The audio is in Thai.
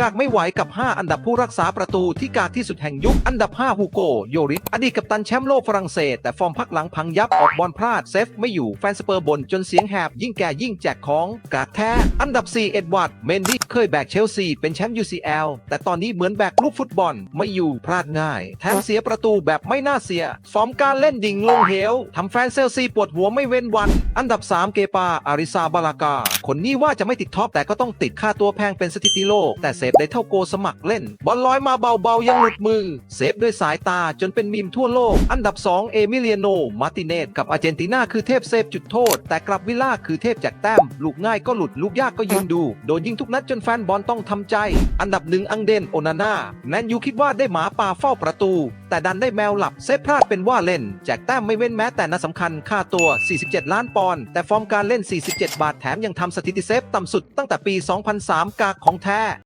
กากไม่ไหวกับ 5 อันดับผู้รักษาประตูที่กากที่สุดแห่งยุค อันดับ 5 ฮูโก โยริสอดีตกัปตันแชมป์โลกฝรั่งเศส แต่ฟอร์มพักหลังพังยับออกบอลพลาดเซฟไม่อยู่แฟนสเปอร์บนจนเสียงแหบยิ่งแก่ยิ่งแจกของกากแท้ อันดับ 4 เอ็ดวาร์ดเมนดี้เคยแบกเชลซีเป็นแชมป์ UCL แต่ตอนนี้เหมือนแบกลูกฟุตบอลไม่อยู่พลาดง่ายแถมเสียประตูแบบไม่น่าเสีย ฟอร์มการเล่นดิ่งลงเหวทำแฟนเซลซีปวดหัวไม่เว้นวัน อันดับ 3 เกปาอาริซาบาลากา คนนี้ว่าจะไม่ติดท็อปแต่ก็ต้องติดค่าตัวแพงเป็นสถิติโลกแต่เซฟได้เท่าโกสมัครเล่น บอลลอยมาเบาๆ ยังหลุดมือ เซฟด้วยสายตาจนเป็นมีมทั่วโลก อันดับ 2 เอมิเลียโน มาร์ติเนสกับอาร์เจนตินาคือเทพเซฟจุดโทษ แต่กลับวิลล่าคือเทพแจกแต้ม ลูกง่ายก็หลุดลูกยากก็ยืนดู โดนยิงทุกนัดจนแฟนบอลต้องทำใจ อันดับหนึ่งอังเดนโอนาน่าแมนยูคิดว่าได้หมาป่าเฝ้าประตู แต่ดันได้แมวหลับเซฟพลาดเป็นว่าเล่นแจกแต้มไม่เว้นแม้แต่นัดสำคัญค่าตัว 47 ล้านปอนด์แต่ฟอร์มการเล่น 47 บาทแถมยังทำสถิติเซฟต่ำสุดตั้งแต่ปี 2003 กากของแท้